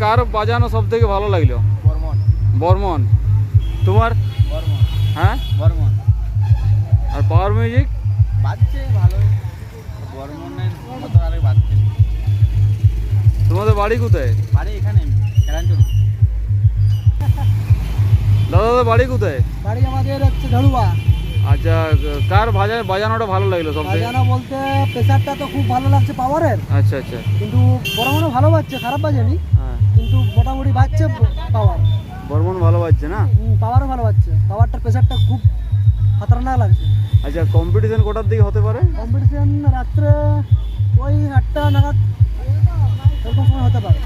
কার বাজানো সব থেকে ভালো লাগল? বর্মন। বর্মন। তোমার? বর্মন। হ্যাঁ? বর্মন। আর পাওয়ার মিউজিক বাজছে ভালো বর্মনের মতো আরে বাজছে। তোমাদের বাড়ি কোথায়? বাড়ি এখানে দাদাদের বাড়ি কোথায়? বাড়ি আমাদের হচ্ছে ধরুয়া আচ্ছা কার বাজা বাজানোটা ভালো লাগল সব থেকে বাজানো বলতে প্রেসারটা তো খুব ভালো লাগছে পাওয়ারের আচ্ছা আচ্ছা। কিন্তু বড় মনে ভালো বাজছে খারাপ বাজেনি। মোটামুটি বাজছে পাওয়ার বর্মন ভালো বাজছে না? পাওয়ারও ভালো বাজছে। পাওয়ারটার প্রেসারটা খুব খতরনাক লাগছে। আচ্ছা কম্পিটিশন কোটার দিকে হতে পারে? কম্পিটিশন রাত্রে ওই আটটা নাগাদ এরকম সময় হতে পারে।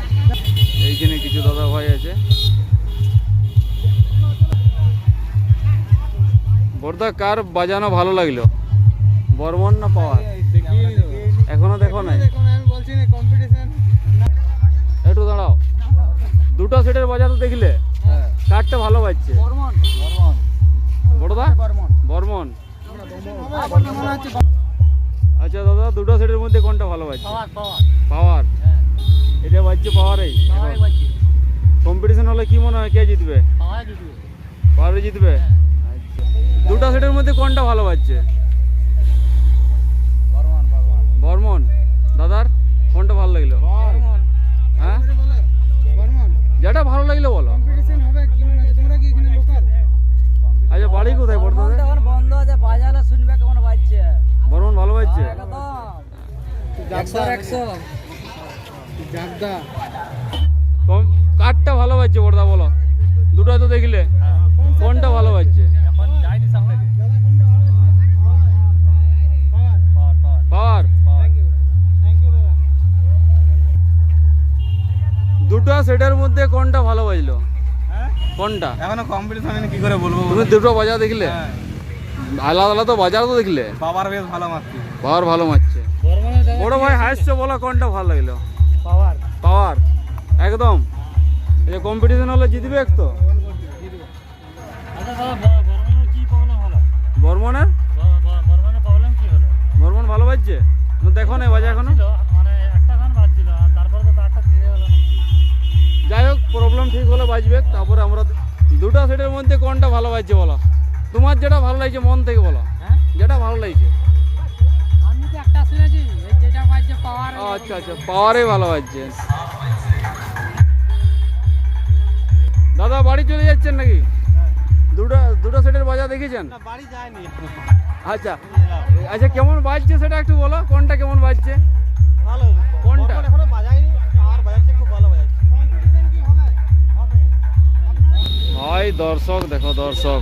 এইখানে কিছু দাদা ভাই আছে। বর্দা কার বাজানো ভালো লাগল? বর্মন না পাওয়ার? এখনও দেখো নাই? না সেটের বাজার দেখলে। হ্যাঁ। কারটা ভালো বাজছে বড়দা? বর্মন। হচ্ছে আচ্ছা দাদা দুটো সেটের মধ্যে কোনটা ভালো বাজছে পাওয়ার হ্যাঁ। এটা বাজছে পাওয়ারেই। কম্পিটিশন হলে কি মনে হয় কে জিতবে? পাওয়ার জিতবে। আচ্ছা। দুটো সেটের মধ্যে কোনটা ভালো বাজছে বর্মন। দাদার কোনটা ভালো লাগল বর্মন হ্যাঁ যেটা ভালো লাগল বলো? কম্পিটিশন হবে কি হচ্ছে? তোমরা কি এখানে লোকাল আচ্ছা বাড়ি কোথায়? বর্ধমান এখন বন্ধ আছে বাজালে শুনবে কেমন বাজছে। বর্মন ভালো বাজছে? কাঠটা ভালো বাজছে বর্দা বলো। দুটো তো দেখলে। কোনটা ভালো বাজছে এখন যাইনি সামনে পাওয়ার পাওয়ার পাওয়ার দুটো সেটের মধ্যে কোনটা ভালো বাজলো হ্যাঁ? কোনটা? এখনও কম্পিটিশন কি করে বলব তুমি দুটো বাজা দেখলে? হ্যাঁ। আলাদা আলাদা বাজার তো দেখলে? বাবার বেশ ভালো মারছি। পাওয়ার ভালো মারছে। বড় ভাই হাসছে বলো কোনটা ভালো লাগল? পাওয়ার। পাওয়ার। একদম? এই কম্পিটিশন হলে জিতবে এক তো? বর্মনের? বর্মন ভালো বাজছে? না দেখো না বাজা এখনও? প্রবলেম ঠিক হলে বাজবে তারপরে আমরা দুটো সেটের মধ্যে কোনটা ভালো বাজছে বলো? তোমার যেটা ভালো লাগছে মন থেকে বলো। হ্যাঁ? যেটা ভালো লাগছে। আমি তো একটা শুনেছি যেটা বাজছে পাওয়ার আচ্ছা আচ্ছা পাওয়ারে ভালো বাজছে দাদা বাড়ি চলে যাচ্ছেন নাকি? দুটো দুটো সেটের বাজা দেখেছেন? বাড়ি যায়নি। আচ্ছা আচ্ছা কেমন বাজছে সেটা একটু বলো কোনটা কেমন বাজছে দর্শক দেখো দর্শক।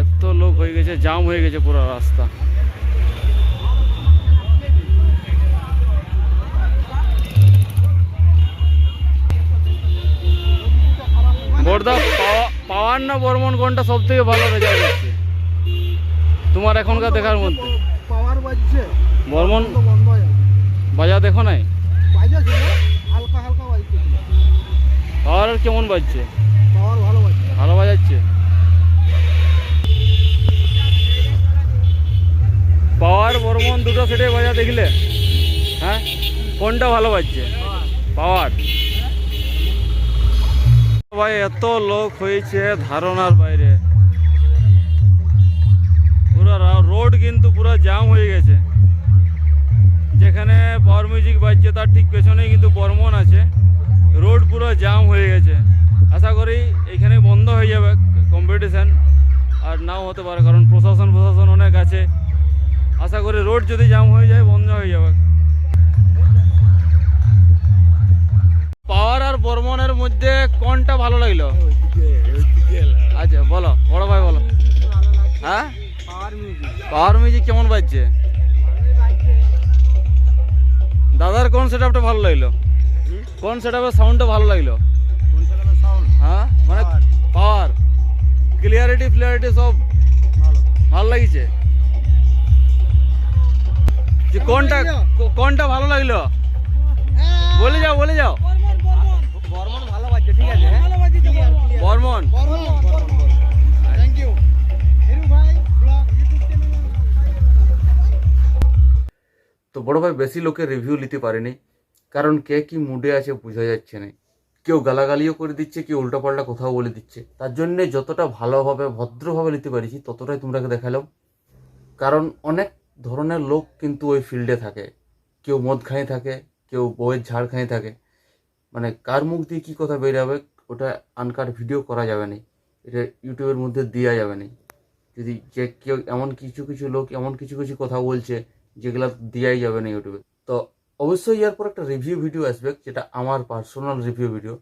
এত লোক হয়ে গেছে জাম হয়ে গেছে পুরো রাস্তা। বর্দা পাওয়ার না বর্মন কোনটা সব থেকে ভালো রেজাল্ট হচ্ছে তোমার এখনকার দেখার মধ্যে। বর্মন? তো বন্ধ হয়ে যাবে বাজা দেখো নাই? পাওয়ার কেমন বাজছে? পাওয়ার ভালো বাজছে। ভালো বাজাচ্ছে? পাওয়ার বর্মন দুটো সেটে বাজা দেখলে? হ্যাঁ? কোনটা ভালো বাজছে? পাওয়ার। ভাই এত লোক হয়েছে ধারণার বাইরে। পুরো রোড কিন্তু পুরো জাম হয়ে গেছে। যেখানে পাওয়ার মিউজিক বাজছে তার ঠিক পেছনেই কিন্তু বর্মন করি এখানে বন্ধ হয়ে যাবে কম্পিটিশান আর নাও হতে পারে, কারণ প্রশাসন প্রশাসন অনেক আছে। আশা করি রোড যদি জাম হয়ে যায়, বন্ধ হয়ে যাবে। পাওয়ার আর বর্মনের মধ্যে কোনটা ভালো লাগল? আচ্ছা বলো, বড় ভাই বলো। হ্যাঁ? পাওয়ার মিউজিক কেমন বাজছে? দাদার কোন সেটআপটা ভালো লাগল? কোন সেটআপের সাউন্ডটা ভালো লাগল? পাওয়ার ক্লিয়ারিটি ফ্লিয়ারিটি সব ভালো লাগিছে। যে কোনটা কোনটা ভালো লাগল? বলে যাও বলে যাও। বর্মন ভালো বাজছে ঠিক আছে হ্যাঁ? বর্মন। থ্যাংক ইউ হিরু ভাই ব্লগ ইউটিউব চ্যানেল তো বড় ভাই বেশি লোকের রিভিউ নিতে পারেনি কারণ কে কি মুডে আছে বোঝা যাচ্ছে না। কেউ গালাগালিও করে দিচ্ছে, কেউ উল্টাপাল্টা কোথাও বলে দিচ্ছে। তার জন্যে যতটা ভালোভাবে, ভদ্রভাবে নিতে পারিছি, ততটাই তোমরাকে দেখালাম। কারণ অনেক ধরনের লোক কিন্তু ওই ফিল্ডে থাকে। কেউ মদ খাই থাকে, কেউ বউয়ের ঝাড় খাই থাকে। মানে কার মুখ দিয়ে কী কথা বেরোবে, ওটা আনকার ভিডিও করা যাবে না। এটা ইউটিউবের মধ্যে দেওয়া যাবে না। যদি যে কেউ এমন কিছু কিছু লোক, এমন কিছু কিছু কথা বলছে, যেগুলো দেওয়াই যাবে না ইউটিউবে। তো অবশ্যই এরপর একটা রিভিউ ভিডিও আসবে, যেটা আমার পার্সোনাল রিভিউ ভিডিও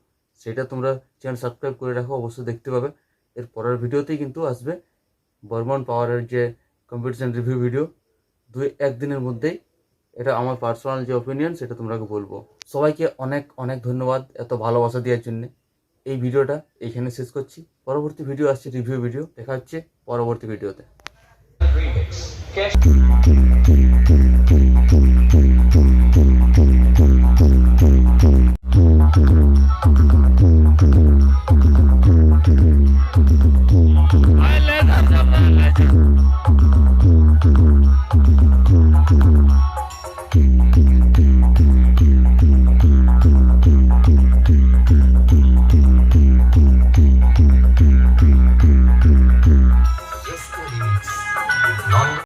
সেটা তোমরা চ্যানেল সাবস্ক্রাইব করে রাখো, অবশ্যই দেখতে পাবে। এর পরের ভিডিওতেই কিন্তু আসবে বর্মন পাওয়ারের যে কম্পিটিশন রিভিউ ভিডিও দুই একদিনের মধ্যেই এটা আমার পার্সোনাল যে ওপিনিয়ন সেটা তোমরাকে বলব। সবাইকে অনেক অনেক ধন্যবাদ এত ভালোবাসা দেওয়ার জন্য। এই ভিডিওটা এইখানে শেষ করছি। পরবর্তী ভিডিও আসছে রিভিউ ভিডিও দেখা হচ্ছে পরবর্তী ভিডিওতে